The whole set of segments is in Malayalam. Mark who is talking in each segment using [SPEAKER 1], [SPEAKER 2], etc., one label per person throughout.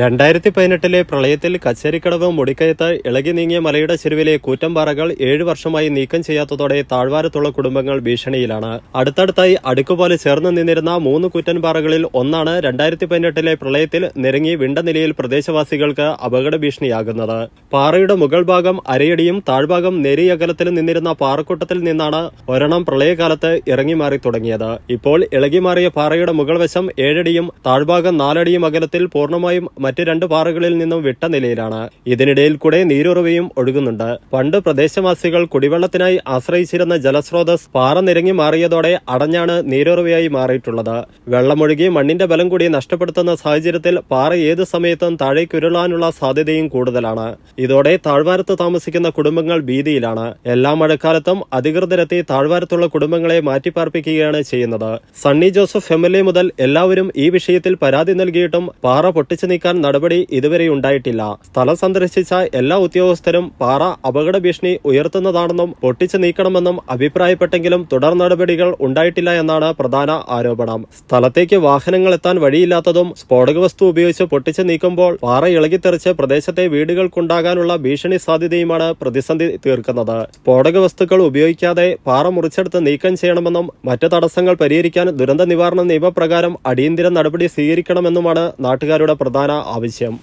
[SPEAKER 1] രണ്ടായിരത്തി പതിനെട്ടിലെ പ്രളയത്തിൽ കച്ചേരിക്കടവ് മുടിക്കയത്ത് ഇളകി നീങ്ങിയ മലയുടെ ചെരുവിലെ കൂറ്റമ്പാറകൾ ഏഴു വർഷമായി നീക്കം ചെയ്യാത്തതോടെ താഴ്വാരത്തുള്ള കുടുംബങ്ങൾ ഭീഷണിയിലാണ്. അടുത്തടുത്തായി അടുക്കുപോലെ ചേർന്ന് നിന്നിരുന്ന മൂന്ന് കൂറ്റൻപാറകളിൽ ഒന്നാണ് രണ്ടായിരത്തി പതിനെട്ടിലെ പ്രളയത്തിൽ നിരങ്ങി വിണ്ട നിലയിൽ പ്രദേശവാസികൾക്ക് അപകട ഭീഷണിയാകുന്നത്. പാറയുടെ മുകൾ ഭാഗം അരയടിയും താഴ്ഭാഗം നേരിയ അകലത്തിൽ നിന്നിരുന്ന പാറക്കൂട്ടത്തിൽ നിന്നാണ് ഒരെണ്ണം പ്രളയകാലത്ത് ഇറങ്ങി മാറി തുടങ്ങിയത്. ഇപ്പോൾ ഇളകി മാറിയ പാറയുടെ മുകൾ വശം ഏഴടിയും താഴ്ഭാഗം നാലടിയും അകലത്തിൽ പൂർണമായും മറ്റ് രണ്ട് പാറകളിൽ നിന്നും വിട്ട നിലയിലാണ്. ഇതിനിടയിൽ കൂടെ നീരുറവയും ഒഴുകുന്നുണ്ട്. പണ്ട് പ്രദേശവാസികൾ കുടിവെള്ളത്തിനായി ആശ്രയിച്ചിരുന്ന ജലസ്രോതസ് പാറ നിരങ്ങി മാറിയതോടെ അടഞ്ഞാണ് നീരുറവയായി മാറിയിട്ടുള്ളത്. വെള്ളമൊഴുകി മണ്ണിന്റെ ബലം കൂടി നഷ്ടപ്പെടുത്തുന്ന സാഹചര്യത്തിൽ പാറ ഏത് സമയത്തും താഴേക്കുരുളാനുള്ള സാധ്യതയും കൂടുതലാണ്. ഇതോടെ താഴ്വാരത്ത് താമസിക്കുന്ന കുടുംബങ്ങൾ ഭീതിയിലാണ്. എല്ലാ മഴക്കാലത്തും അധികൃതരെത്തി താഴ്വാരത്തുള്ള കുടുംബങ്ങളെ മാറ്റിപ്പാർപ്പിക്കുകയാണ് ചെയ്യുന്നത്. സണ്ണി ജോസഫ് എം മുതൽ എല്ലാവരും ഈ വിഷയത്തിൽ പരാതി നൽകിയിട്ടും പാറ പൊട്ടിച്ചു നീക്കാൻ നടപടി ഇതുവരെ ഉണ്ടായിട്ടില്ല. സ്ഥലം സന്ദർശിച്ച എല്ലാ ഉദ്യോഗസ്ഥരും പാറ അപകട ഭീഷണി ഉയർത്തുന്നതാണെന്നും പൊട്ടിച്ചു നീക്കണമെന്നും അഭിപ്രായപ്പെട്ടെങ്കിലും തുടർ നടപടികൾ ഉണ്ടായിട്ടില്ല എന്നാണ് പ്രധാന ആരോപണം. സ്ഥലത്തേക്ക് വാഹനങ്ങൾ എത്താൻ വഴിയില്ലാത്തതും സ്ഫോടക വസ്തു ഉപയോഗിച്ച് പൊട്ടിച്ചു നീക്കുമ്പോൾ പാറ ഇളകിത്തെറിച്ച് പ്രദേശത്തെ വീടുകൾക്കുണ്ടാകാനുള്ള ഭീഷണി സാധ്യതയുമാണ് പ്രതിസന്ധി തീർക്കുന്നത്. സ്ഫോടക വസ്തുക്കൾ ഉപയോഗിക്കാതെ പാറ മുറിച്ചെടുത്ത് നീക്കം ചെയ്യണമെന്നും മറ്റ് തടസ്സങ്ങൾ പരിഹരിക്കാൻ ദുരന്ത നിവാരണ നിയമപ്രകാരം അടിയന്തര നടപടി സ്വീകരിക്കണമെന്നുമാണ് നാട്ടുകാരുടെ പ്രധാന ആവശ്യം?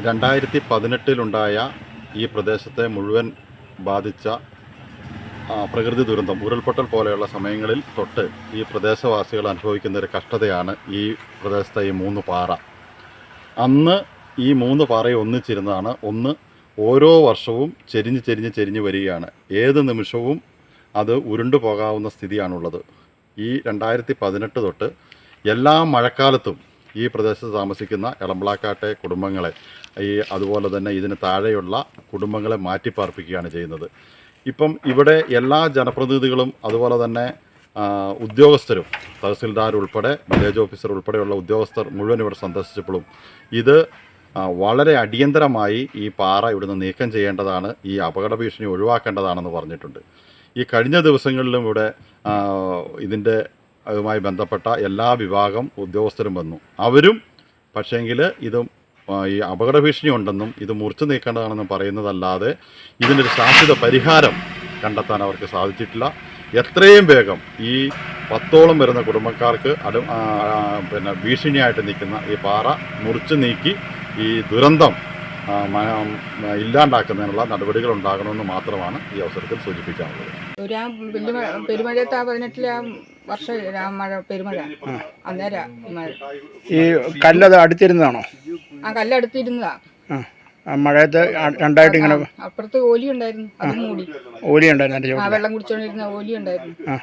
[SPEAKER 2] രണ്ടായിരത്തി പതിനെട്ടിലുണ്ടായ ഈ പ്രദേശത്തെ മുഴുവൻ ബാധിച്ച പ്രകൃതി ദുരന്തം ഉരുൾപൊട്ടൽ പോലെയുള്ള സമയങ്ങളിൽ തൊട്ട് ഈ പ്രദേശവാസികൾ അനുഭവിക്കുന്ന ഒരു കഷ്ടതയാണ് ഈ പ്രദേശത്തെ ഈ മൂന്ന് പാറ. അന്ന് ഈ മൂന്ന് പാറയെ ഒന്നിച്ചിരുന്നതാണ്. ഒന്ന് ഓരോ വർഷവും ചെരിഞ്ഞ് ചെരിഞ്ഞ് ചെരിഞ്ഞ് വരികയാണ്. ഏത് നിമിഷവും അത് ഉരുണ്ടു പോകാവുന്ന സ്ഥിതിയാണുള്ളത്. ഈ രണ്ടായിരത്തി പതിനെട്ട് തൊട്ട് എല്ലാ മഴക്കാലത്തും ഈ പ്രദേശത്ത് താമസിക്കുന്ന എളമ്പളാക്കാട്ടെ കുടുംബങ്ങളെ ഈ അതുപോലെ തന്നെ ഇതിന് താഴെയുള്ള കുടുംബങ്ങളെ മാറ്റിപ്പാർപ്പിക്കുകയാണ് ചെയ്യുന്നത്. ഇപ്പം ഇവിടെ എല്ലാ ജനപ്രതിനിധികളും അതുപോലെ തന്നെ ഉദ്യോഗസ്ഥരും തഹസിൽദാർ ഉൾപ്പെടെ വില്ലേജ് ഓഫീസർ ഉൾപ്പെടെയുള്ള ഉദ്യോഗസ്ഥർ മുഴുവൻ ഇവിടെ സന്ദർശിച്ചപ്പോഴും ഇത് വളരെ അടിയന്തരമായി ഈ പാറ ഇവിടുന്ന് നീക്കം ചെയ്യേണ്ടതാണ് ഈ അപകട ഭീഷണി ഒഴിവാക്കേണ്ടതാണെന്ന് പറഞ്ഞിട്ടുണ്ട്. ഈ കഴിഞ്ഞ ദിവസങ്ങളിലും ഇവിടെ ഇതിന്റെ അതുമായി ബന്ധപ്പെട്ട എല്ലാ വിഭാഗം ഉദ്യോഗസ്ഥരും വന്നു. അവരും പക്ഷേങ്കിൽ ഇത് ഈ അപകട ഭീഷണി ഉണ്ടെന്നും ഇത് മുറിച്ചു നീക്കേണ്ടതാണെന്നും പറയുന്നതല്ലാതെ ഇതിനൊരു ശാശ്വത പരിഹാരം കണ്ടെത്താൻ അവർക്ക് സാധിച്ചിട്ടില്ല. എത്രയും വേഗം ഈ പത്തോളം വരുന്ന കുടുംബക്കാർക്ക് അടു പിന്നെ ഭീഷണിയായിട്ട് നിൽക്കുന്ന ഈ പാറ മുറിച്ചു നീക്കി ഈ ദുരന്തം ഇല്ലാണ്ടാക്കുന്നതിനുള്ള നടപടികൾ ഉണ്ടാകണമെന്ന് മാത്രമാണ് ഈ അവസരത്തിൽ സൂചിപ്പിക്കാനുള്ളത്.
[SPEAKER 3] ഒരു ആ വലിയ ആ പതിനെട്ടിലെ ആ വർഷ മഴ പെരുമഴ അന്നേരം ഈ മഴ.
[SPEAKER 4] ഈ കല്ലത് അടുത്തിരുന്നതാണോ?
[SPEAKER 3] ആ കല്ലടുത്തിരുന്നതാ.
[SPEAKER 4] ആ മഴയത്ത് രണ്ടായിട്ട് ഇങ്ങനെ
[SPEAKER 3] അപ്പുറത്ത് ഓലി ഉണ്ടായിരുന്നു. അത് മൂടി.
[SPEAKER 4] ഓലി ഉണ്ടായിരുന്നു എന്റെ
[SPEAKER 3] ആ വെള്ളം കുടിച്ചോണ്ടിരുന്ന ഓലി ഉണ്ടായിരുന്നു.
[SPEAKER 4] ആ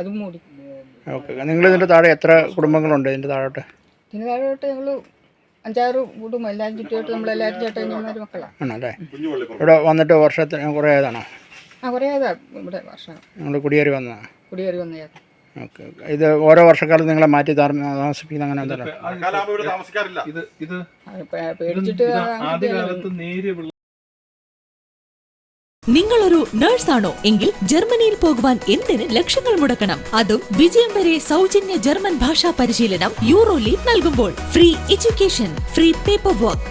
[SPEAKER 3] അതും മൂടി.
[SPEAKER 4] ഓക്കെ നിങ്ങൾ ഇതിന്റെ താഴെ എത്ര കുടുംബങ്ങളുണ്ട് ഇതിന്റെ താഴോട്ട്?
[SPEAKER 3] പിന്നെ താഴോട്ട് ഞങ്ങൾ അഞ്ചാറ് കൂടും. എല്ലാവരും ചുറ്റുമായിട്ട് നമ്മളെല്ലാവരും ചേട്ടന്മാരും മക്കളാണ്
[SPEAKER 4] ആണല്ലേ? ഇവിടെ വന്നിട്ട് വർഷത്തിന് കുറേ ആയതാണോ?
[SPEAKER 3] ആ കുറേ ആയതാ ഇവിടെ വർഷം.
[SPEAKER 4] നിങ്ങൾ കുടിയേറി വന്നതാണ്
[SPEAKER 3] കുടിയേറി വന്നതാണ് ചേട്ടൻ
[SPEAKER 4] ഓക്കെ ഇത് ഓരോ വർഷക്കാലത്ത് നിങ്ങളെ മാറ്റി താമ- താമസിപ്പിക്കുന്ന അങ്ങനെ എന്തെങ്കിലും
[SPEAKER 5] ഇത് ഇത്
[SPEAKER 3] പേടിച്ചിട്ട്
[SPEAKER 5] ആദ്യകാലത്ത് നേരിയ
[SPEAKER 6] നിങ്ങളൊരു നേഴ്സാണോ എങ്കിൽ ജർമ്മനിയിൽ പോകുവാൻ എന്തിന് ലക്ഷങ്ങൾ മുടക്കണം? അതും വിജയം വരെ സൗജന്യ ജർമ്മൻ ഭാഷാ പരിശീലനം യൂറോ ലീഗ് നൽകുമ്പോൾ. Free education free paper work